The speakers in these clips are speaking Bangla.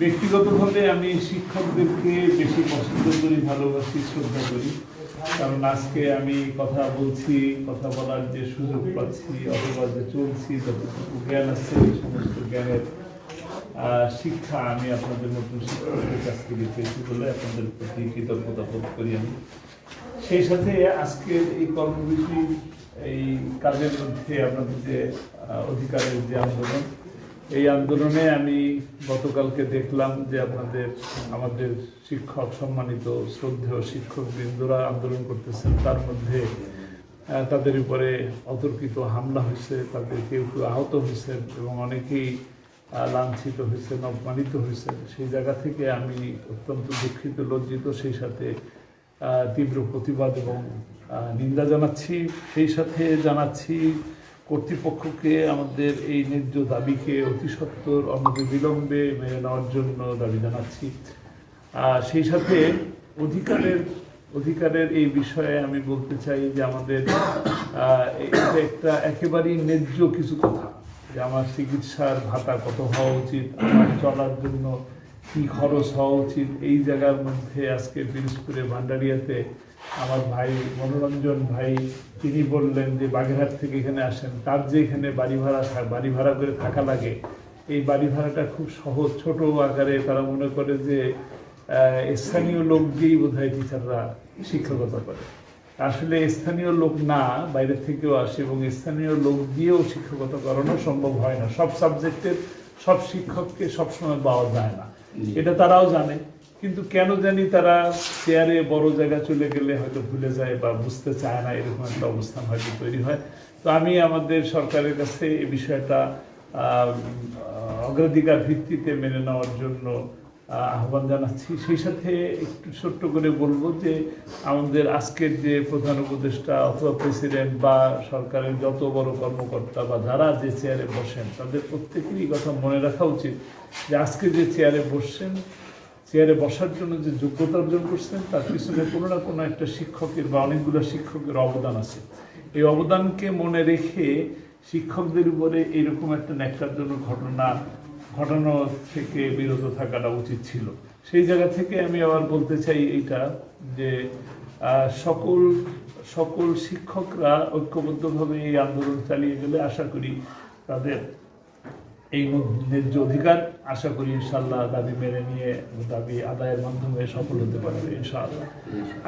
ব্যক্তিগতভাবে আমি শিক্ষকদেরকে বেশি পছন্দ করি, ভালোবাসি, শ্রদ্ধা করি। কারণ আজকে আমি কথা বলছি, কথা বলার যে সুযোগ পাচ্ছি, অথবা যে চলছি, যতটুকু জ্ঞান আছে, এই সমস্ত জ্ঞানের শিক্ষা আমি আপনাদের মতন শিক্ষকদের কাছ থেকে পেয়েছি বলে আপনাদের প্রতি কৃতজ্ঞতা বোধ করি আমি। সেই সাথে আজকের এই কর্মবিধি এই কাজের মধ্যে আপনাদের যে অধিকারের যে আন্দোলন এই আন্দোলনে আমি গতকালকে দেখলাম যে আপনাদের, আমাদের শিক্ষক, সম্মানিত শ্রদ্ধেয় শিক্ষক বৃন্দরা আন্দোলন করতেছেন। তার মধ্যে তাদের উপরে অতর্কিত হামলা হয়েছে, তাদের কেউ কেউ আহত হয়েছেন এবং অনেকেই লাঞ্ছিত হয়েছেন, অপমানিত হয়েছেন। সেই জায়গা থেকে আমি অত্যন্ত দুঃখিত, লজ্জিত, সেই সাথে তীব্র প্রতিবাদ এবং নিন্দা জানাচ্ছি। সেই সাথে জানাচ্ছি কর্তৃপক্ষকে আমাদের এই ন্যায্য দাবিকে অতি সত্বর অনবিলম্বে মেনে নেওয়ার জন্য দাবি জানাচ্ছি। সেই সাথে অধিকারের অধিকারের এই বিষয়ে আমি বলতে চাই যে আমাদের এটা একটা একেবারেই ন্যায্য কিছু কথা যে আমার চিকিৎসার ভাতা কত হওয়া উচিত, আমার চলার জন্য কি খরচ হওয়া উচিত। এই জায়গার মধ্যে আজকে পিরিজপুরে ভান্ডারিয়াতে আমার ভাই মনোরঞ্জন ভাই তিনি বললেন যে বাগেরহাট থেকে এখানে আসেন। তার যে এখানে বাড়ি ভাড়া বাড়ি ভাড়া করে থাকা লাগে এই বাড়ি ভাড়াটা খুব সহজ ছোট আকারে তারা মনে করে যে স্থানীয় লোক দিয়েই বোধ হয় টিচাররা শিক্ষকতা করে। আসলে স্থানীয় লোক না বাইরে থেকেও আসে এবং স্থানীয় লোক দিয়েও শিক্ষকতা করানো সম্ভব হয় না। সব সাবজেক্টের সব শিক্ষককে সবসময় পাওয়া যায় না। এটা তারাও জানে। কিন্তু কেন জানি তারা চেয়ারে বড় জায়গা চলে গেলে হয়তো ভুলে যায় বা বুঝতে চায় না, এরকম একটা অবস্থান হয়তো তৈরি হয়। তো আমি আমাদের সরকারের কাছে এই বিষয়টা অগ্রাধিকার ভিত্তিতে মেনে নেওয়ার জন্য আহ্বান জানাচ্ছি। সেই সাথে একটু ছোট্ট করে বলব যে, আমাদের আজকের যে প্রধান উপদেষ্টা অথবা প্রেসিডেন্ট বা সরকারের যত বড় কর্মকর্তা বা যারা যে চেয়ারে বসেন, তাদের প্রত্যেকেরই কথা মনে রাখা উচিত যে, আজকে যে চেয়ারে বসছেন চেয়ারে বসার জন্য যে যোগ্যতা অর্জন করছেন, তার পিছনে কোনো না কোনো একটা শিক্ষকের বা অনেকগুলো শিক্ষকের অবদান আছে। এই অবদানকে মনে রেখে শিক্ষকদের উপরে এরকম একটা ন্যাক্কারজনক ঘটনা, ঘটানো থেকে বিরত থাকাটা উচিত ছিল। সেই জায়গা থেকে আমি আবার বলতে চাই এইটা যে সকল সকল শিক্ষকরা ঐক্যবদ্ধভাবে এই আন্দোলন চালিয়ে গেলে আশা করি তাদের এই ন্যায্য অধিকার, আশা করি ইনশাল্লাহ দাবি মেনে নিয়ে দাবি আদায়ের মাধ্যমে সফল হতে পারবে ইনশাআল্লাহ।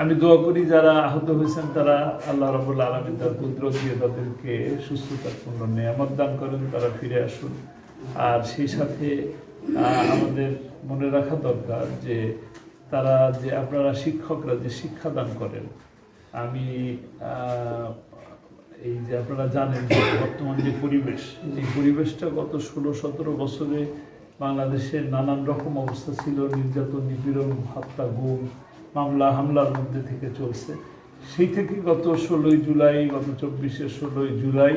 আমি দোয়া করি যারা আহত হয়েছেন, তারা আল্লাহ রবুল্লা আলমী তার পুত্র দিয়ে তাদেরকে সুস্থতার পূর্ণ নিয়ামত দান করেন, তারা ফিরে আসুন। আর সেই সাথে আমাদের মনে রাখা দরকার যে তারা যে আপনারা শিক্ষকরা যে শিক্ষাদান করেন, আমি এই যে আপনারা জানেন যে বর্তমান যে পরিবেশ, এই পরিবেশটা গত ষোলো, সতেরো বছরে বাংলাদেশের নানান রকম অবস্থা ছিল, নির্যাতন, নিপীড়ন, হত্যা, গুম, মামলা, হামলার মধ্যে থেকে চলছে। সেই থেকে গত ষোলোই জুলাই, গত চব্বিশে ষোলোই জুলাই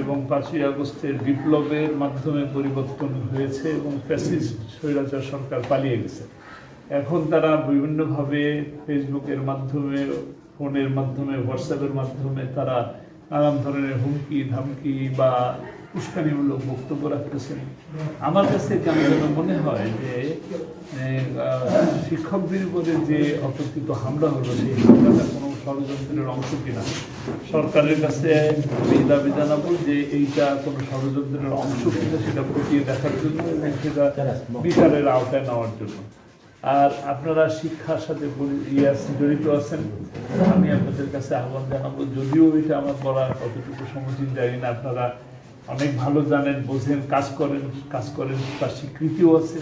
এবং পাঁচই আগস্টের বিপ্লবের মাধ্যমে পরিবর্তন হয়েছে এবং ফ্যাসিস্ট স্বৈরাচার সরকার পালিয়ে গেছে। এখন তারা বিভিন্নভাবে ফেসবুকের মাধ্যমে, ফোনের মাধ্যমে, হোয়াটসঅ্যাপের মাধ্যমে তারা নানান ধরনের হুমকি, ধামকি বা উস্কানিমূলক বক্তব্য রাখতেছেন। আমার কাছে কেন যেন মনে হয় যে শিক্ষকদের উপরে যে অতর্কিত হামলা হলো, সেই হামলাটা কোনো ষড়যন্ত্রের অংশ কিনা। সরকারের কাছে আমি দাবি জানাব যে, এইটা কোনো ষড়যন্ত্রের অংশ কিনা, সেটা খতিয়ে দেখার জন্য এবং সেটা বিচারের আওতায় নেওয়ার জন্য। আর আপনারা শিক্ষার সাথে ইয়ে জড়িত আছেন, আমি আপনাদের কাছে আহ্বান জানাব, যদিও এটা আমার বলার কতটুকু সমুচিত জানি না, আপনারা অনেক ভালো জানেন, বোঝেন, কাজ করেন কাজ করেন, তার স্বীকৃতিও আছে।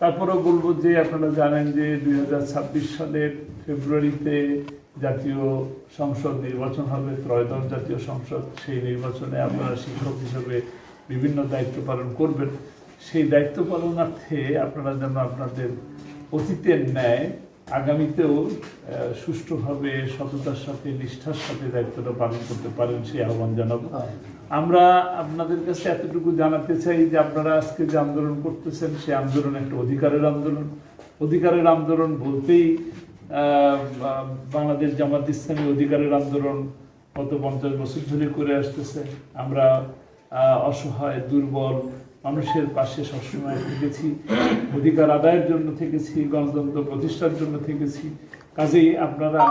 তারপরেও বলব যে আপনারা জানেন যে দু হাজার ছাব্বিশ সালের ফেব্রুয়ারিতে জাতীয় সংসদ নির্বাচন হবে, ত্রয়োদশ জাতীয় সংসদ, সেই নির্বাচনে আপনারা শিক্ষক হিসেবে বিভিন্ন দায়িত্ব পালন করবেন। সেই দায়িত্ব পালনার্থে আপনারা যেন আপনাদের অতীতের ন্যায় আগামীতেও সুষ্ঠুভাবে সততার সাথে নিষ্ঠার সাথে দায়িত্বটা পালন করতে পারেন সেই আহ্বান জানাব। আমরা আপনাদের কাছে এতটুকু জানাতে চাই যে আপনারা আজকে যে আন্দোলন করতেছেন সেই আন্দোলন একটা অধিকারের আন্দোলন। অধিকারের আন্দোলন বলতেই বাংলাদেশ জামাত ইসলামী অধিকারের আন্দোলন গত পঞ্চাশ বছর ধরে করে আসতেছে। আমরা অসহায় দুর্বল মানুষের পাশে সবসময় থেকেছি। অধিকার আদায়ের জন্য থেকেছি গণতন্ত্র প্রতিষ্ঠার জন্য থেকেছি। কাজেই আপনারা